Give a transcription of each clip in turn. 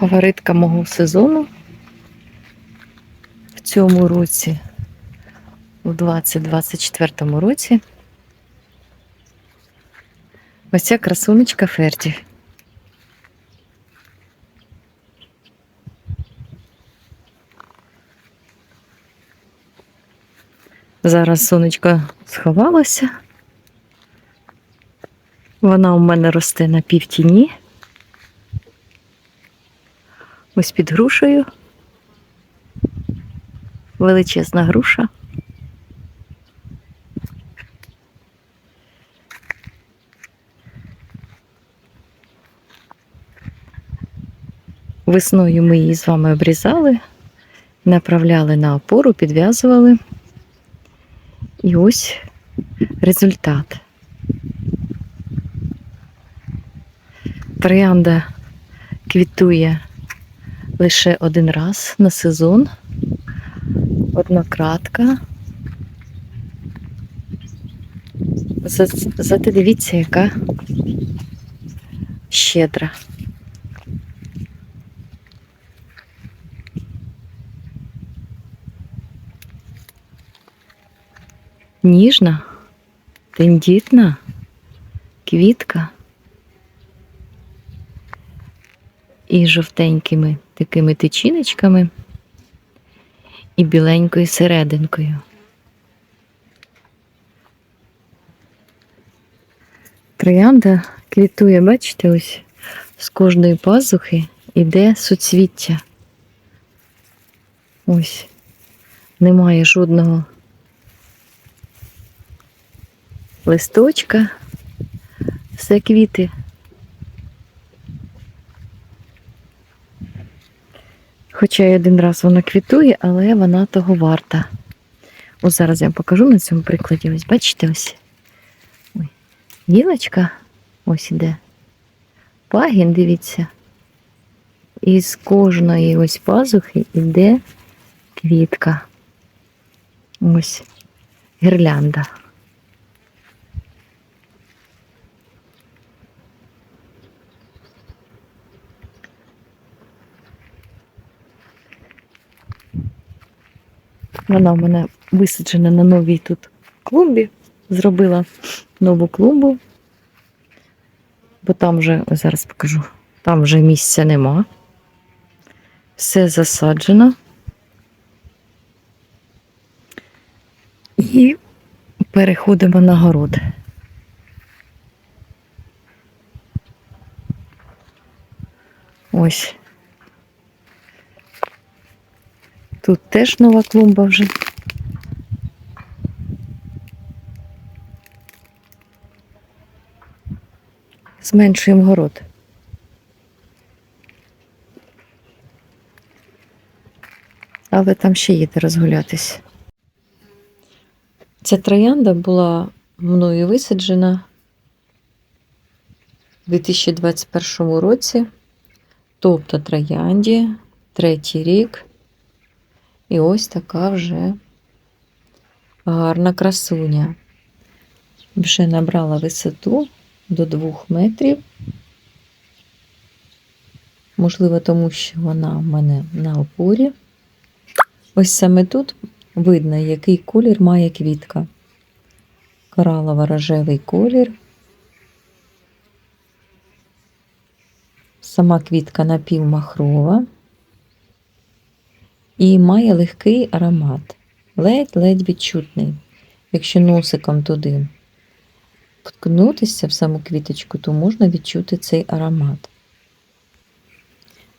фаворитка мого сезону в цьому році, у 2024 році. Ось ця красунечка Ферді. Зараз сонечко сховалося. Вона у мене росте на півтіні. Ось під грушею. Величезна груша. Весною ми її з вами обрізали, направляли на опору, підв'язували. І ось результат. Троянда квітує лише один раз на сезон. Однократка. За- Зате дивіться, яка щедра. Ніжна, тендітна квітка і жовтенькими такими тичиночками і біленькою серединкою. Троянда квітує, бачите, ось з кожної пазухи іде суцвіття. Ось немає жодного листочка, все квіти. Хоча й один раз вона квітує, але вона того варта. Ось зараз я вам покажу на цьому прикладі. Ось бачите, ось Ой. гілочка ось іде. Пагін, дивіться. І з кожної ось пазухи йде квітка. Ось гірлянда. Вона в мене висаджена на новій тут клумбі. Зробила нову клумбу, бо там вже, зараз покажу, там вже місця нема. Все засаджено. І переходимо на город. Ось. Тут теж нова клумба вже. Зменшуємо город. Але там ще є де розгулятись. Ця троянда була мною висаджена у 2021 році, тобто троянді, третій рік. І ось така вже гарна красуня. Вже набрала висоту до 2 метрів. Можливо, тому що вона в мене на опорі. Ось саме тут видно, який колір має квітка. Коралово-рожевий колір. Сама квітка напівмахрова і має легкий аромат, ледь-ледь відчутний. Якщо носиком туди вткнутися в саму квіточку, то можна відчути цей аромат.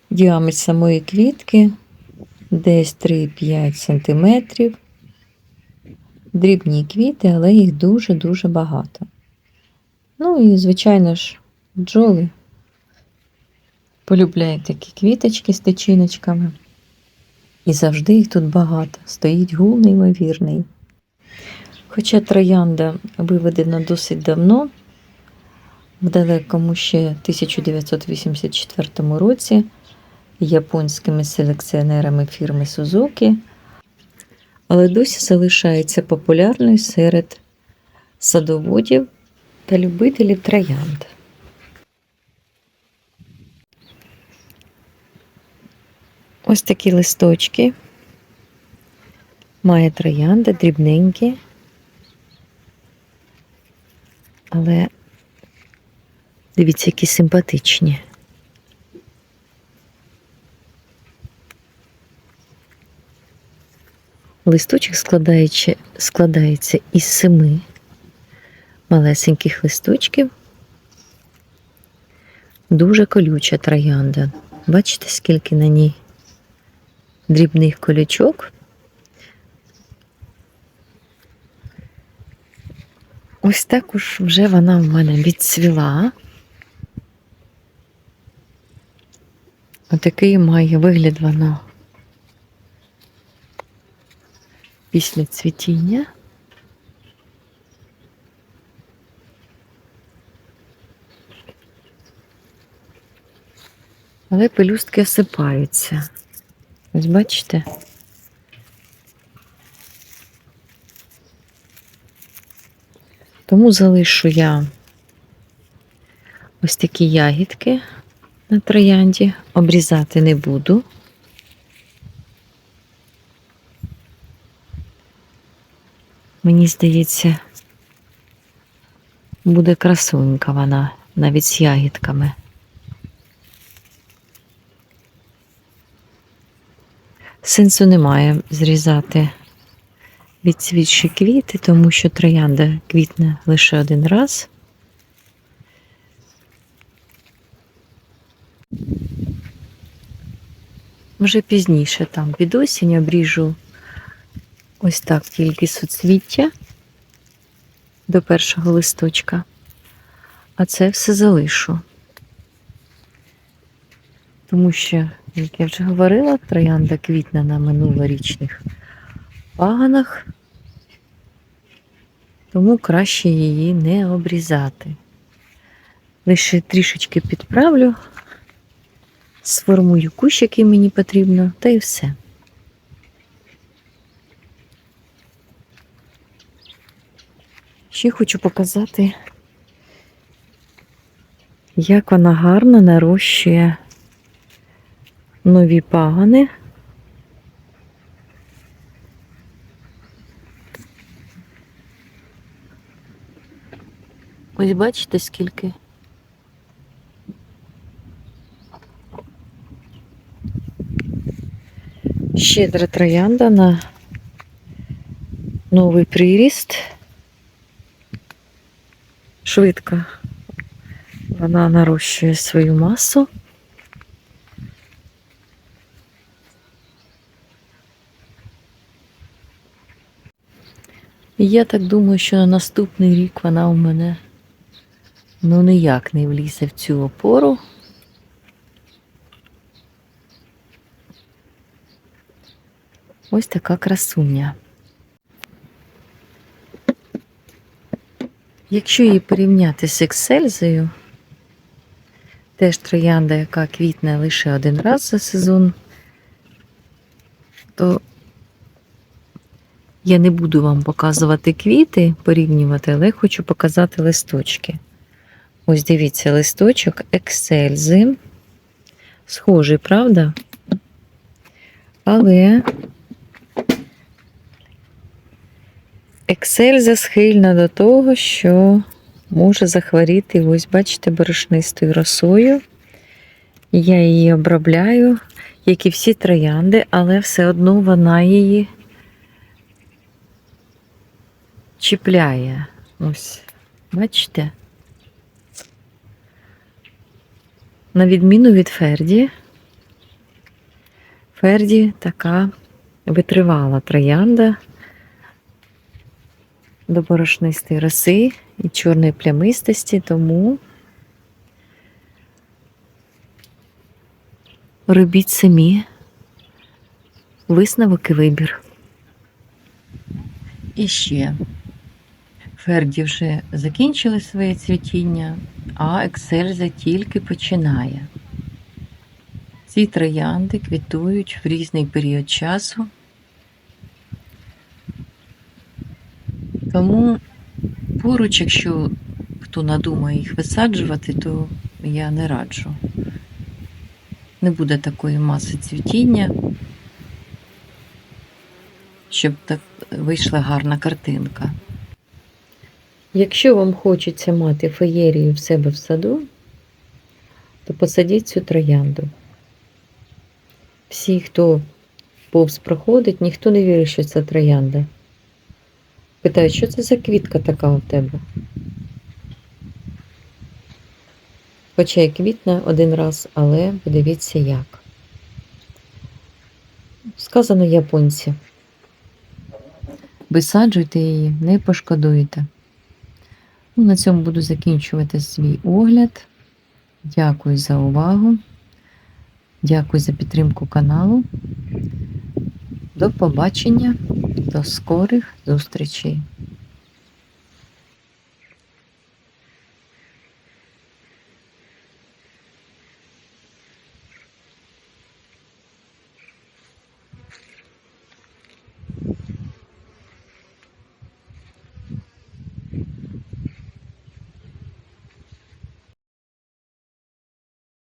Діаметр самої квітки десь 3-5 см. Дрібні квіти, але їх дуже-дуже багато. Ну і, звичайно ж, бджоли полюбляють такі квіточки з тичиночками. І завжди їх тут багато. Стоїть гул неймовірний. Хоча троянда виведена досить давно, в далекому ще 1984 році японськими селекціонерами фірми Сузуки, але досі залишається популярною серед садоводів та любителів троянд. Ось такі листочки. Має троянда, дрібненькі. Але дивіться, які симпатичні. Листочок складається із семи малесеньких листочків. Дуже колюча троянда. Бачите, скільки на ній дрібних колючок. Ось також вже вона в мене відцвіла. Отакий має вигляд вона після цвітіння. Але пелюстки осипаються. Ось бачите? Тому залишу я ось такі ягідки на троянді, обрізати не буду. Мені здається, буде красунька вона навіть з ягідками. Сенсу немає зрізати відцвітші квіти, тому що троянда квітне лише один раз. Вже пізніше там під осінь обріжу ось так тільки суцвіття до першого листочка, а це все залишу. Тому що, як я вже говорила, троянда квітне на минулорічних паганах, тому краще її не обрізати. Лише трішечки підправлю, сформую кущ, який мені потрібно, та і все. Ще хочу показати, як вона гарно нарощує нові пагани. Ось бачите, скільки. Щедра троянда на новий приріст. Швидко вона нарощує свою масу. І Я так думаю, що на наступний рік вона у мене ну ніяк не влізе в цю опору. Ось така красуня. Якщо її порівняти з ексельзою, теж троянда, яка квітне лише один раз за сезон, то я не буду вам показувати квіти, порівнювати, але хочу показати листочки. Ось дивіться, листочок ексельзи. Схожий, правда? Але Ексельза схильна до того, що може захворіти, ось, бачите, борошнистою росою. Я її обробляю, як і всі троянди, але все одно вона її чіпляє. Ось, бачите? На відміну від Ферді, Ферді така витривала троянда до борошнистої роси і чорної плямистості, тому робіть самі висновок і вибір. І ще Ферді вже закінчили своє цвітіння, а Ексельза тільки починає. Ці троянди квітують в різний період часу. Тому поруч, якщо хто надумає їх висаджувати, то я не раджу. Не буде такої маси цвітіння, щоб так вийшла гарна картинка. Якщо вам хочеться мати феєрію в себе в саду, то посадіть цю троянду. Всі, хто повз проходить, ніхто не вірить, що це троянда. Питають, що це за квітка така у тебе? Хоча і квітне один раз, але подивіться як. Сказано японці. Висаджуйте її, не пошкодуєте. Ну, на цьому буду закінчувати свій огляд. Дякую за увагу. Дякую за підтримку каналу. До побачення, до скорих зустрічей.